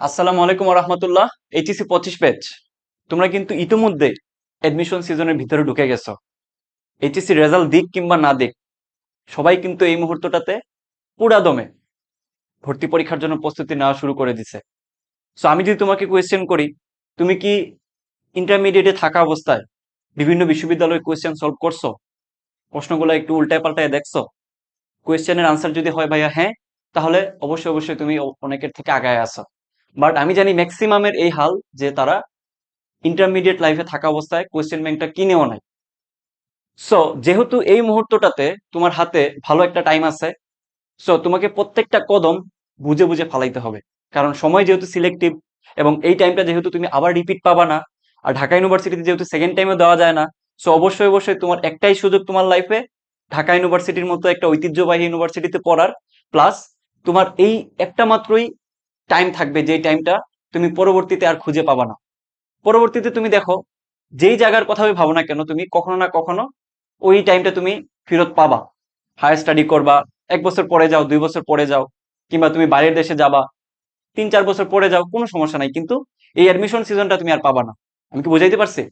আসসালামু আলাইকুম রহমতুল্লাহ এইচএসি পঁচিশ ব্যাচ তোমরা কিন্তু ইতিমধ্যে অ্যাডমিশন সিজনের ভিতরে ঢুকে গেছো। এইচএসসি রেজাল্ট দিক কিংবা না দিক, সবাই কিন্তু এই মুহূর্তটাতে পুরা দমে ভর্তি পরীক্ষার জন্য প্রস্তুতি নেওয়া শুরু করে দিছে। সো আমি যদি তোমাকে কোয়েশ্চেন করি, তুমি কি ইন্টারমিডিয়েটে থাকা অবস্থায় বিভিন্ন বিশ্ববিদ্যালয়ে কোয়েশ্চেন সলভ করছ? প্রশ্নগুলো একটু উল্টায় পাল্টায় দেখছ কোয়েশ্চেনের আনসার যদি হয় ভাইয়া হ্যাঁ তাহলে অবশ্যই অবশ্যই তুমি অনেকের থেকে আগায় আসো বাট আমি জানি ম্যাক্সিমামের এই হাল যে তারা ইন্টারমিডিয়েট লাইফে থাকা অবস্থায় কোয়েশ্চেন ব্যাংকটা কিনেও নাই। সো যেহেতু এই মুহূর্তটাতে তোমার হাতে ভালো একটা টাইম আছে সো তোমাকে প্রত্যেকটা কদম বুঝে বুঝে ফালাইতে হবে। কারণ সময় যেহেতু সিলেক্টিভ এবং এই টাইমটা যেহেতু তুমি আবার রিপিট পাবা না, আর ঢাকা ইউনিভার্সিটিতে যেহেতু সেকেন্ড টাইমে দেওয়া যায় না সো অবশ্যই অবশ্যই তোমার একটাই সুযোগ তোমার লাইফে ঢাকা ইউনিভার্সিটির মতো একটা ঐতিহ্যবাহী ইউনিভার্সিটিতে পড়ার প্লাস তোমার এই একটা মাত্রই টাইম থাকবে যেই টাইমটা তুমি পরবর্তীতে আর খুঁজে পাবা না। পরবর্তীতে তুমি দেখো, যেই জায়গার কথা আমি ভাবো না কেন, তুমি কখনো না কখনো ওই টাইমটা তুমি ফেরত পাবা। হায়ার স্টাডি করবা, এক বছর পরে যাও, দুই বছর পরে যাও, কিংবা তুমি বাইরের দেশে যাবা, তিন চার বছর পরে যাও, কোনো সমস্যা নাই, কিন্তু এই অ্যাডমিশন সিজনটা তুমি আর পাবা না। আমি কি বুঝাইতে পারছি?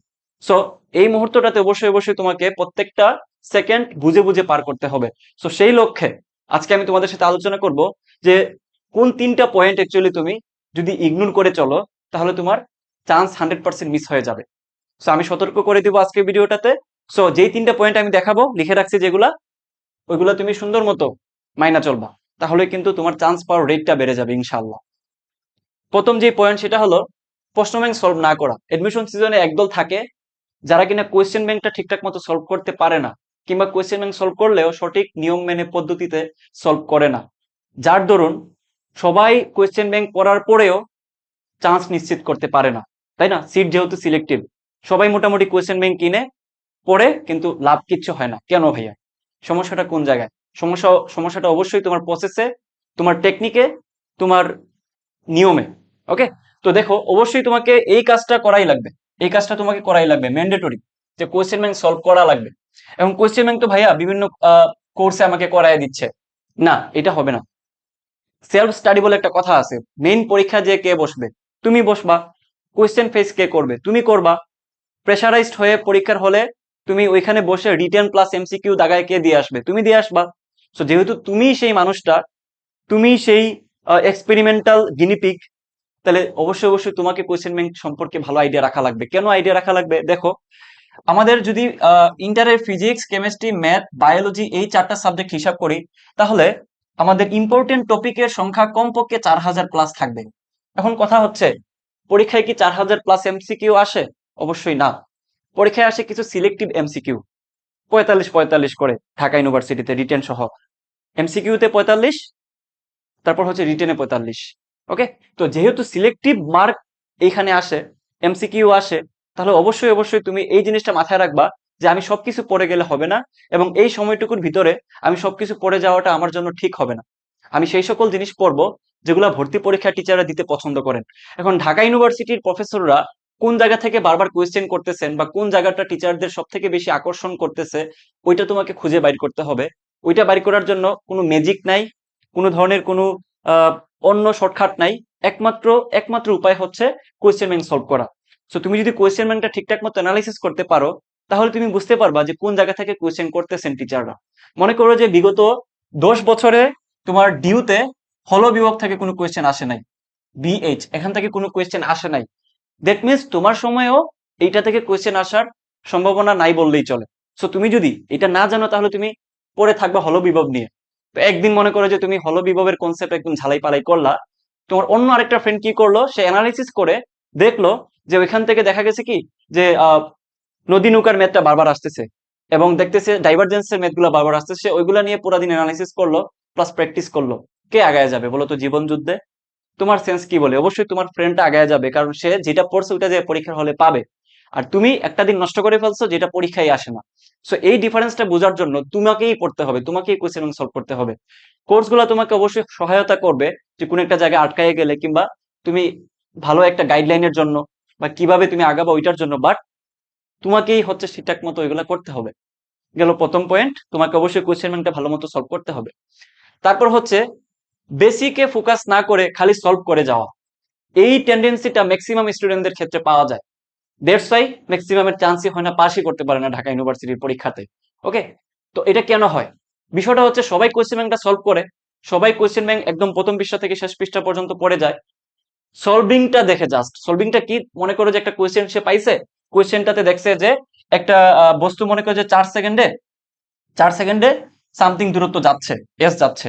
সো এই মুহূর্তটাতে অবশ্যই অবশ্যই তোমাকে প্রত্যেকটা সেকেন্ড বুঝে বুঝে পার করতে হবে। সো সেই লক্ষ্যে আজকে আমি তোমাদের সাথে আলোচনা করব যে কোন তিনটা পয়েন্ট অ্যাকচুয়ালি তুমি যদি ইগনোর করে চলো, তাহলে তোমার চান্স হান্ড্রেড পার্সেন্ট মিস হয়ে যাবে। সো আমি সতর্ক করে দিব আজকে ভিডিওটাতে। সো যেই তিনটা পয়েন্ট আমি দেখাবো, লিখে রাখছি যেগুলা, ওইগুলো তুমি সুন্দর মতো মাইনা চলবা। তাহলে কিন্তু তোমার চান্স পাওয়ার রেটটা বেড়ে যাবে ইনশাল্লাহ প্রথম যে পয়েন্ট সেটা হলো, প্রশ্ন ব্যাংক সলভ না করা। এডমিশন সিজনে একদল থাকে, যারা কিনা কোয়েশ্চেন ব্যাংকটা ঠিকঠাক মতো সলভ করতে পারে না, কিংবা কোয়েশ্চেন ব্যাংক সলভ করলেও সঠিক নিয়ম মেনে পদ্ধতিতে সলভ করে না। যার দরুন সবাই কোয়েশ্চেন ব্যাংক পড়ার পরেও চান্স নিশ্চিত করতে পারে না, তাই না? সিট যেহেতু সিলেক্টিভ সবাই মোটামুটি কোয়েশ্চেন ব্যাংক কিনে পড়ে কিন্তু লাভ কিচ্ছু হয় না। কেন ভাইয়া? সমস্যাটা কোন জায়গায়? সমস্যা, সমস্যাটা অবশ্যই তোমার প্রসেসে তোমার টেকনিকে তোমার নিয়মে ওকে তো দেখো, অবশ্যই তোমাকে এই কাজটা করাই লাগবে। এই কাজটা তোমাকে করাই লাগবে ম্যান্ডেটরি যে কোয়েশ্চেন ব্যাংক সলভ করা লাগবে। এবং কোয়েশ্চেন ব্যাংক তো ভাইয়া বিভিন্ন কোর্সে আমাকে করাই দিচ্ছে। না, এটা হবে না। সেলফ স্টাডি বলে একটা কথা আছে। মেইন পরীক্ষা যে কে বসবে? তুমি বসবা। কোয়েশ্চেন ফেস কে করবে? তুমি করবা। প্রেশারাইজড হয়ে পরীক্ষার হলে তুমি ওইখানে বসে রিটেন প্লাস এমসিকিউ দাগায় কে দিয়ে আসবে? তুমি দিয়ে আসবা। সো যেহেতু তুমি সেই মানুষটা, তুমি সেই এক্সপেরিমেন্টাল গিনিপিক তাহলে অবশ্যই অবশ্যই তোমাকে কোয়েশ্চেন ব্যাংক সম্পর্কে ভালো আইডিয়া রাখা লাগবে। কেন আইডিয়া রাখা লাগবে? দেখো, আমাদের যদি ইন্টারের ফিজিক্স কেমিস্ট্রি ম্যাথ বায়োলজি এই চারটা সাবজেক্ট হিসাব করি, তাহলে আমাদের ইম্পর্টেন্ট টপিকের সংখ্যা কমপক্ষে চার হাজার প্লাস থাকবে। এখন কথা হচ্ছে, পরীক্ষায় কি চার হাজার প্লাস এমসিকিউ আসে? অবশ্যই না। পরীক্ষায় আসে কিছু সিলেক্টিভ এমসিকিউ পঁয়তাল্লিশ পঁয়তাল্লিশ করে ঢাকা ইউনিভার্সিটিতে রিটেন সহ। এমসিকিউতে পঁয়তাল্লিশ, তারপর হচ্ছে রিটেনে পঁয়তাল্লিশ। ওকে তো যেহেতু সিলেক্টিভ মার্ক এইখানে আসে এমসিকিউ আসে, তাহলে অবশ্যই অবশ্যই তুমি এই জিনিসটা মাথায় রাখবা যে আমি সবকিছু পড়ে গেলে হবে না এবং এই সময়টুকুর ভিতরে আমি সবকিছু পড়ে যাওয়াটা আমার জন্য ঠিক হবে না। আমি সেই সকল জিনিস পড়ব যেগুলো ভর্তি পরীক্ষা টিচাররা দিতে পছন্দ করেন। এখন ঢাকা ইউনিভার্সিটির প্রফেসররা কোন জায়গা থেকে বারবার কোয়েশ্চেন করতেছেন বা কোন জায়গাটা টিচারদের সব থেকে বেশি আকর্ষণ করতেছে, ওইটা তোমাকে খুঁজে বাইর করতে হবে। ওইটা বাইর করার জন্য কোনো ম্যাজিক নাই, কোনো ধরনের কোনো অন্য শর্টকাট নাই। একমাত্র একমাত্র উপায় হচ্ছে কোয়েশ্চেন ব্যাংক সলভ করা। সো তুমি যদি কোয়েশ্চেন ব্যাংকটা ঠিকঠাক মতো অ্যানালাইসিস করতে পারো তাহলে তুমি বুঝতে পারবা যে কোন জায়গা থেকে কোয়েশ্চেন করতেছেন টিচাররা মনে করো যে বিগত দশ বছরে তোমার ডিউতে হলো বিভাগ থেকে কোনো কোয়েশ্চেন আসে নাই। বিএইচ এখান থেকে কোনো কোয়েশ্চেন আসে নাই। দ্যাট মিনস তোমার সময়েও এইটা থেকে কোয়েশ্চেন আসার সম্ভাবনা নাই বললেই চলে। সো তুমি যদি এটা না জানো, তাহলে তুমি পড়ে থাকবে হলো বিভব নিয়ে। তো একদিন মনে করো যে তুমি হলো বিভবের কনসেপ্ট একদম ঝালাই পালাই করলা। তোমার অন্য আরেকটা ফ্রেন্ড কি করল? সে অ্যানালিসিস করে দেখল যে ওইখান থেকে দেখা গেছে কি? যে নদী নৌকার ম্যাথটা বারবার আসতেছে এবং দেখতেছে ডাইভারজেন্সের ম্যাথগুলো বারবার আসতেছে, ওইগুলা নিয়ে পুরা দিন অ্যানালিসিস করল প্লাস প্র্যাকটিস করল। কে আগায় যাবে বলো তো জীবন যুদ্ধে? তোমার সেন্স কি বলে? অবশ্যই তোমার ফ্রেন্ডটা আগায় যাবে, কারণ সে যেটা পড়ছে ওটা যে পরীক্ষার হলে পাবে। আর তুমি একটা দিন নষ্ট করে ফেলছো, যেটা পরীক্ষায় আসে না। সো এই ডিফারেন্সটা বোঝার জন্য তোমাকেই পড়তে হবে, তোমাকেই কোয়েশ্চেন সলভ করতে হবে। কোর্সগুলো তোমাকে অবশ্যই সহায়তা করবে যে কোনো একটা জায়গায় আটকায় গেলে কিংবা তুমি ভালো একটা গাইডলাইনের জন্য বা কীভাবে তুমি আগাবা ওইটার জন্য বাট তোমাকেই হচ্ছে ঠিকঠাক মতো ওইগুলা করতে হবে। গেল প্রথম পয়েন্ট তোমাকে অবশ্যই কোয়েশ্চেন ব্যাংকটা ভালো মতো সলভ করতে হবে। তারপর হচ্ছে বেসিকে ফোকাস না করে খালি সলভ করে যাওয়া। এই টেন্ডেন্সিটা ম্যাক্সিমাম স্টুডেন্টদের ক্ষেত্রে পাওয়া যায়। দেড়শ ম্যাক্সিমামের চান্সই হয় না পাশই করতে পারে না ঢাকা ইউনিভার্সিটির পরীক্ষাতে। ওকে তো এটা কেন হয়? বিষয়টা হচ্ছে, সবাই কোয়েশ্চেন ব্যাংকটা সলভ করে। সবাই কোয়েশ্চেন ব্যাংক একদম প্রথম পৃষ্ঠা থেকে শেষ পৃষ্ঠা পর্যন্ত পড়ে যায়। সলভিংটা দেখে জাস্ট সলভিংটা কি মনে করো যে একটা কোয়েশ্চেন সে পাইছে? কোয়েশ্চেনটাতে দেখছে যে একটা বস্তু মনে করে যে চার সেকেন্ডে চার সেকেন্ডে সামথিং দূরত্ব যাচ্ছে এস যাচ্ছে।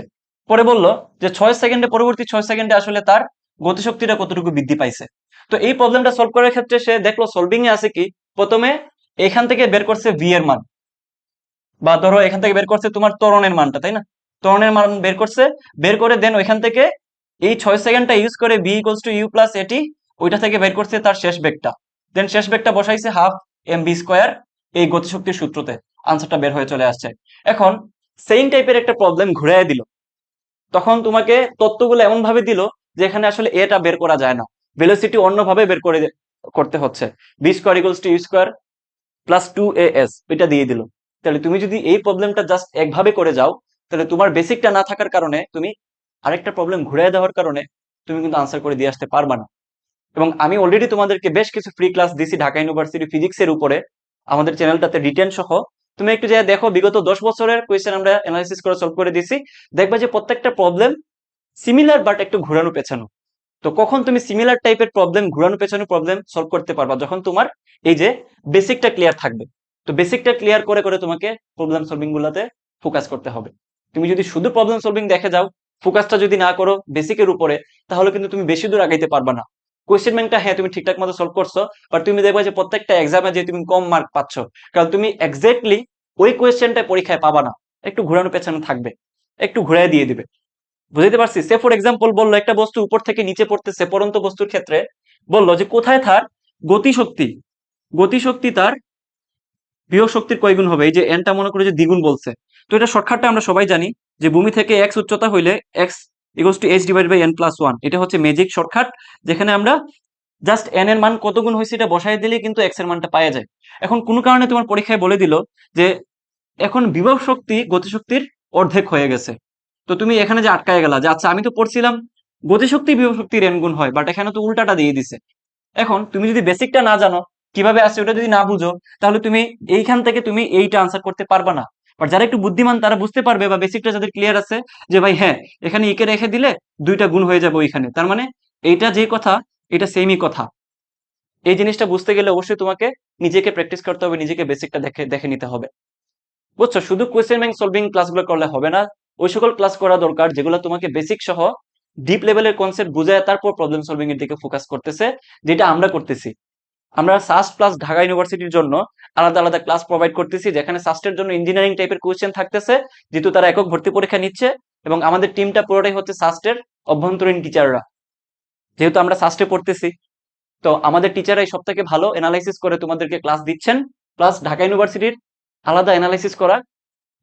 পরে বলল যে ছয় সেকেন্ডে, পরবর্তী ছয় সেকেন্ডে আসলে তার গতিশক্তিটা কতটুকু বৃদ্ধি পাইছে। তো এই প্রবলেমটা সলভ করার ক্ষেত্রে সে দেখল সলভিং এ আছে কি, প্রথমে এখান থেকে বের করছে ভি এর মান। বা ধরো এখান থেকে বের করছে তোমার ত্বরণের মানটা, তাই না? ত্বরণের মান বের করছে, বের করে দেন ওইখান থেকে এই ছয় সেকেন্ডটা ইউজ করে B equals to U plus at ওইটা থেকে বের করছে তার শেষ বেগটা। দেন শেষ বেগটা বসাইছে হাফ এম বি স্কোয়ার এই গতিশক্তির সূত্রতে। আনসারটা বের হয়ে চলে আসছে। এখন সেম টাইপের একটা প্রবলেম ঘুরাই দিল। তখন তোমাকে তত্ত্বগুলো এমন ভাবে দিল যে এখানে আসলে এটা বের করা যায় না। ভেলোসিটি অন্যভাবে বের করে করতে হচ্ছে। B square equals to U square plus two A S এটা দিয়ে দিল। তাহলে তুমি যদি এই প্রবলেমটা জাস্ট একভাবে করে যাও, তাহলে তোমার বেসিকটা না থাকার কারণে তুমি আরেকটা প্রবলেম ঘুরিয়ে দেওয়ার কারণে তুমি কিন্তু আনসার করে দিয়ে আসতে পারবা না। এবং আমি অলরেডি তোমাদেরকে বেশ কিছু ফ্রি ক্লাস দিছি ঢাকা ইউনিভার্সিটি ফিজিক্সের উপরে, আমাদের চ্যানেলটাতে রিটেন সহ। তুমি একটু যাই দেখো, বিগত দশ বছরের কোয়েশ্চেন আমরা অ্যানালাইসিস করে সলভ করে দিছি। দেখবা যে প্রত্যেকটা প্রবলেম সিমিলার বাট একটু ঘোরানো পেছানো। তো কখন তুমি সিমিলার টাইপের প্রবলেম ঘুরানো পেছানো প্রবলেম সলভ করতে পারবা? যখন তোমার এই যে বেসিকটা ক্লিয়ার থাকবে। তো বেসিকটা ক্লিয়ার করে করে তোমাকে প্রবলেম সলভিং গুলাতে ফোকাস করতে হবে। তুমি যদি শুধু প্রবলেম সলভিং দেখে যাও ফোকাসটা যদি না করো বেসিকের উপরে, তাহলে কিন্তু তুমি বেশি দূর আগাইতে পারবা না। কোয়েশ্চেন ব্যাংকটা হ্যাঁ তুমি ঠিকঠাক মতো সলভ করছ বাট তুমি দেখবে যে প্রত্যেকটা এক্সামে যে তুমি কম মার্ক পাচ্ছ, কারণ তুমি এক্স্যাক্টলি ওই কোয়েশ্চেনটা পরীক্ষায় পাবা না। একটু ঘোরানো পেছানো থাকবে, একটু ঘুরাই দিয়ে দিবে। বুঝতে পারছি? সে ফর এক্সাম্পল বলল, একটা বস্তু উপর থেকে নিচে পড়তেছে পরন্ত বস্তুর ক্ষেত্রে, বলল যে কোথায় তার গতিশক্তি গতিশক্তি তার বিয়োগ শক্তির কয়গুণ হবে? এই যে এনটা মনে করে যে দ্বিগুণ বলছে। তো এটা শর্টকাটটা আমরা সবাই জানি যে ভূমি থেকে এক্স উচ্চতা হইলে X equals to H divide by N plus one এটা হচ্ছে ম্যাজিক শর্টকাট যেখানে আমরা জাস্ট এন এর মান কত গুণ হয়েছে এটা বসাই দিলে কিন্তু এক্সের মানটা পাওয়া যায়। এখন কোনো কারণে তোমার পরীক্ষায় বলে দিল যে এখন বিভব শক্তি গতিশক্তির অর্ধেক হয়ে গেছে। তো তুমি এখানে যে আটকায় গেলা যে আচ্ছা আমি তো পড়ছিলাম গতিশক্তি বিভব শক্তির এন গুণ হয় বাট এখানে তো উল্টাটা দিয়ে দিছে। এখন তুমি যদি বেসিকটা না জানো, কীভাবে আসছে ওটা যদি না বুঝো, তাহলে তুমি এইখান থেকে তুমি এইটা আনসার করতে পারবা না। বাট যারা একটু বুদ্ধিমান, তারা বুঝতে পারবে বা বেসিকটা যাদের ক্লিয়ার আছে যে ভাই হ্যাঁ এখানে একে রেখে দিলে দুইটা গুণ হয়ে যাবে ওইখানে। তার মানে এইটা যে কথা, এটা সেমই কথা। এই জিনিসটা বুঝতে গেলে অবশ্যই তোমাকে নিজেকে প্র্যাকটিস করতে হবে, নিজেকে বেসিকটা দেখে দেখে নিতে হবে। বুঝছ? শুধু কোয়েশ্চেন ব্যাংক সলভিং ক্লাসগুলো করলে হবে না। ওই সকল ক্লাস করা দরকার যেগুলো তোমাকে বেসিক সহ ডিপ লেভেলের কনসেপ্ট বুঝায় তারপর প্রবলেম সলভিং এর দিকে ফোকাস করতেছে, যেটা আমরা করতেছি। আমরা সাস্ট প্লাস ঢাকা ইউনিভার্সিটির জন্য আলাদা আলাদা ক্লাস প্রোভাইড করতেছি, যেখানে সাস্টের জন্য ইঞ্জিনিয়ারিং টাইপের কোয়েশ্চেন থাকতেছে, যেহেতু তারা একক ভর্তি পরীক্ষা নিচ্ছে এবং আমাদের টিমটা পুরোটাই হচ্ছে সাস্টের অভ্যন্তরীণ টিচাররা যেহেতু আমরা সাস্টে পড়তেছি, তো আমাদের টিচাররাই সব থেকে ভালো এনালাইসিস করে তোমাদেরকে ক্লাস দিচ্ছেন। প্লাস ঢাকা ইউনিভার্সিটির আলাদা এনালাইসিস করা,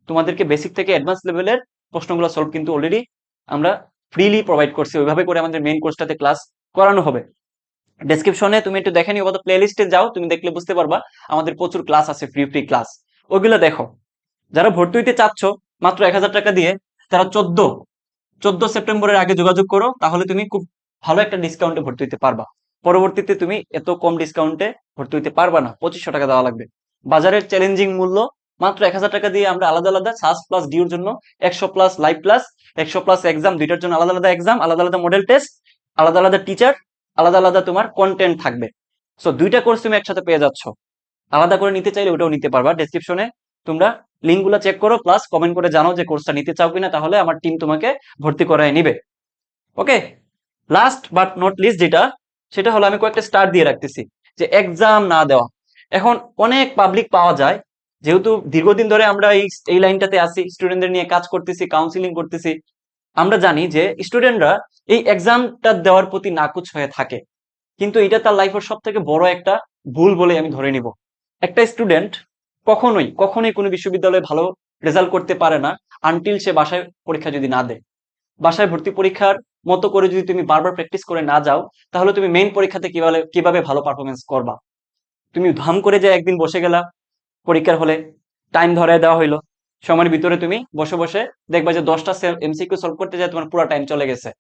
তোমাদেরকে বেসিক থেকে অ্যাডভান্স লেভেলের প্রশ্নগুলো সলভ কিন্তু অলরেডি আমরা ফ্রিলি প্রোভাইড করছি। ওইভাবে করে আমাদের মেইন কোর্সটাতে ক্লাস করানো হবে। ডেসক্রিপশনে তুমি একটু দেখে নিও প্লে লিস্টে যাও, তুমি দেখলে বুঝতে পারবা। আমাদের প্রচুর ক্লাস আছে ফ্রি ফ্রি ক্লাস ওইগুলো দেখো। যারা ভর্তি হইতে চাচ্ছ, মাত্র এক হাজার টাকা দিয়ে তারা চোদ্দ চোদ্দ সেপ্টেম্বরের আগে যোগাযোগ করো, তাহলে তুমি খুব ভালো একটা ডিসকাউন্টে ভর্তি হইতে পারবা। পরবর্তীতে তুমি এত কম ডিসকাউন্টে ভর্তি হইতে পারবা না, পঁচিশশো টাকা দেওয়া লাগবে। বাজারের চ্যালেঞ্জিং মূল্য, মাত্র এক হাজার টাকা দিয়ে আমরা আলাদা আলাদা সাস প্লাস ডিউর জন্য একশো প্লাস লাইভ প্লাস একশো প্লাস এক্সাম দুইটার জন্য আলাদা আলাদা এক্সাম আলাদা আলাদা মডেল টেস্ট আলাদা আলাদা টিচার আলাদা আলাদা তোমার কন্টেন্ট থাকবে। সো দুইটা কোর্স তুমি একসাথে পেয়ে যাচ্ছ। আলাদা করে নিতে চাইলে ওটাও নিতে পারবা। ডেসক্রিপশনে তোমরা লিঙ্কগুলো চেক করো প্লাস কমেন্ট করে জানো যে কোর্সটা নিতে চাও কিনা, তাহলে আমার টিম তোমাকে ভর্তি করায় নিবে। Okay last but not least যেটা, সেটা হলো আমি কয়েকটা স্টার দিয়ে রাখতেছি, যে এক্সাম না দেওয়া। এখন অনেক পাবলিক পাওয়া যায়, যেহেতু দীর্ঘদিন ধরে আমরা এই এই লাইনটাতে আসি স্টুডেন্টদের নিয়ে কাজ করতেছি কাউন্সিলিং করতেছি আমরা জানি যে স্টুডেন্টরা এই এক্সামটা দেওয়ার প্রতি নাকুচ হয়ে থাকে। কিন্তু এটা তার লাইফের সব থেকে বড় একটা ভুল বলে আমি ধরে নিব। একটা স্টুডেন্ট কখনোই কখনোই কোনো বিশ্ববিদ্যালয়ে ভালো রেজাল্ট করতে পারে না আনটিল সে বাসায় পরীক্ষা যদি না দেয়। বাসায় ভর্তি পরীক্ষার মতো করে যদি তুমি বারবার প্র্যাকটিস করে না যাও, তাহলে তুমি মেইন পরীক্ষাতে কীভাবে কীভাবে ভালো পারফরমেন্স করবা? তুমি ধাম করে যে একদিন বসে গেলা, পরীক্ষার হলে টাইম ধরে দেওয়া হইল। সময়ের ভিতরে তুমি বসে বসে দেখবা যে দশটা এমসিকিউ সলভ করতে যায়, তোমার পুরো টাইম চলে গেছে।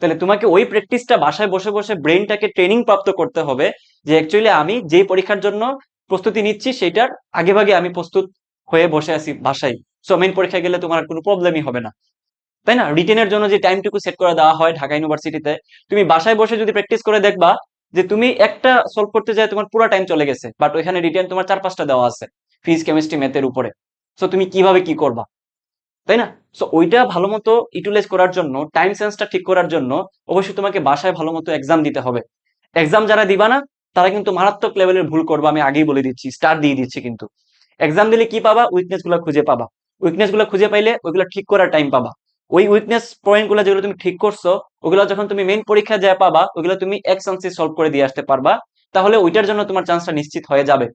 তাহলে তোমাকে ওই প্র্যাকটিসটা বাসায় বসে বসে ব্রেনটাকে ট্রেনিং প্রাপ্ত করতে হবে যে অ্যাকচুয়ালি আমি যে পরীক্ষার জন্য প্রস্তুতি নিচ্ছি, সেটার আগে ভাগে আমি প্রস্তুত হয়ে বসে আছি বাসায়। সো মেইন পরীক্ষা গেলে তোমার কোনো প্রবলেমই হবে না। তাই না? রিটেনের জন্য যে টাইমটুকু সেট করে দেওয়া হয় ঢাকা ইউনিভার্সিটিতে তুমি বাসায় বসে যদি প্র্যাকটিস করে দেখবা যে তুমি একটা সলভ করতে যায়, তোমার পুরো টাইম চলে গেছে। বাট ওইখানে রিটেন তোমার চার পাঁচটা দেওয়া আছে ফিজিক্স কেমিস্ট্রি ম্যাথের উপরে। সো তুমি কীভাবে কি করবা? তাই না? সো ওইটা ভালো মতো ইউটিলাইজ করার জন্য টাইম সেন্সটা ঠিক করার জন্য অবশ্যই তোমাকে বাসায় ভালো মতো এক্সাম দিতে হবে। এক্সাম যারা দিবা না, তারা কিন্তু মারাত্মক লেভেলের ভুল করবে, আমি আগেই বলে দিচ্ছি স্টার দিয়ে দিচ্ছি কিন্তু। এক্সাম দিলে কি পাবা? উইকনেসগুলো খুঁজে পাবা। উইকনেসগুলো খুঁজে পাইলে ওইগুলো ঠিক করার টাইম পাবা। ওই উইকনেস পয়েন্টগুলো যেগুলো তুমি ঠিক করছ, ওগুলো যখন তুমি মেইন পরীক্ষা যা পাবা, ওগুলো তুমি এক সলভ করে দিয়ে আসতে পারবা, তাহলে ওইটার জন্য তোমার চান্সটা নিশ্চিত হয়ে যাবে।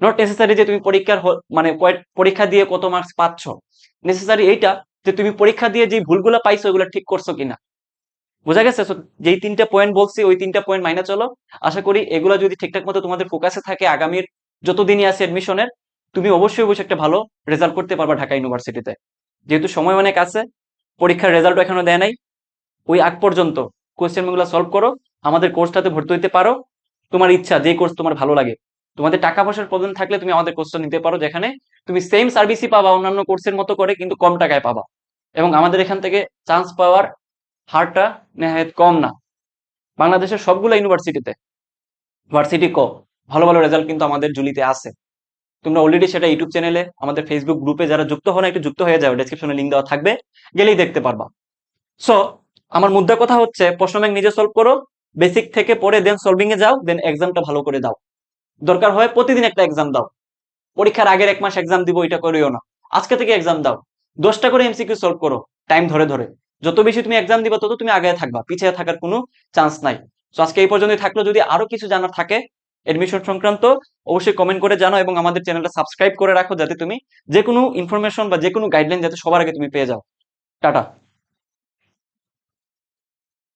নট নেসেসারি যে তুমি পরীক্ষার মানে পরীক্ষা দিয়ে কত মার্কস পাচ্ছ। নেসেসারি এইটা যে তুমি পরীক্ষা দিয়ে যে ভুলগুলো পাইছো ওগুলো ঠিক করছ কিনা। বোঝা গেছে? যেই তিনটা পয়েন্ট বলছি, ওই তিনটা পয়েন্ট মাইনে চলো। আশা করি এগুলো যদি ঠিকঠাক মতো তোমাদের ফোকাসে থাকে আগামীর যতদিনই আছে এডমিশনের তুমি অবশ্যই অবশ্যই একটা ভালো রেজাল্ট করতে পারবা ঢাকা ইউনিভার্সিটিতে যেহেতু সময় অনেক আছে, পরীক্ষার রেজাল্ট এখনও দেয় নাই। ওই আগ পর্যন্ত কোয়েশ্চেনগুলো সলভ করো। আমাদের কোর্সটাতে ভর্তি হইতে পারো। তোমার ইচ্ছা যে কোর্স তোমার ভালো লাগে। তোমাদের টাকা পয়সার প্রবলেম থাকলে তুমি আমাদের কোর্সটা নিতে পারো, যেখানে তুমি সেম সার্ভিসই পাবা, অন্যান্য কোর্সের মতো করে, কিন্তু কম টাকায় পাবা। এবং আমাদের এখান থেকে চান্স পাওয়ার হারটা নেহায়ত কম না। বাংলাদেশের সবগুলো ইউনিভার্সিটিতে ভার্সিটি ক, ভালো ভালো রেজাল্ট কিন্তু আমাদের জুলিতে আছে। তোমরা অলরেডি সেটা ইউটিউব চ্যানেলে আমাদের ফেসবুক গ্রুপে যারা যুক্ত হন একটু যুক্ত হয়ে যাও ডেসক্রিপশনে লিঙ্ক দেওয়া থাকবে, গেলেই দেখতে পারবা। সো আমার মুদ্রা কথা হচ্ছে প্রশ্ন ব্যাংক নিজে সলভ করো বেসিক থেকে পড়ে দেন সলভিং এ যাও দেন এক্সামটা ভালো করে দাও। দরকার হয় প্রতিদিন একটা এক্সাম দাও। পরীক্ষার আগের এক মাস এক্সাম দিব এটা করিও না। আজকে থেকে এক্সাম দাও। দশটা করে এমসিকিউ সলভ করো টাইম ধরে ধরে। যত বেশি তুমি এক্সাম দিবা, তত তুমি আগে থাকবা। পিছিয়ে থাকার কোনো চান্স নাই। তো আজকে এই পর্যন্তই থাকল। যদি আরও কিছু জানার থাকে এডমিশন সংক্রান্ত, অবশ্যই কমেন্ট করে জানাও এবং আমাদের চ্যানেলটা সাবস্ক্রাইব করে রাখো যাতে তুমি যে কোনো ইনফরমেশন বা যে কোনো গাইডলাইন যাতে সবার আগে তুমি পেয়ে যাও। টাটা।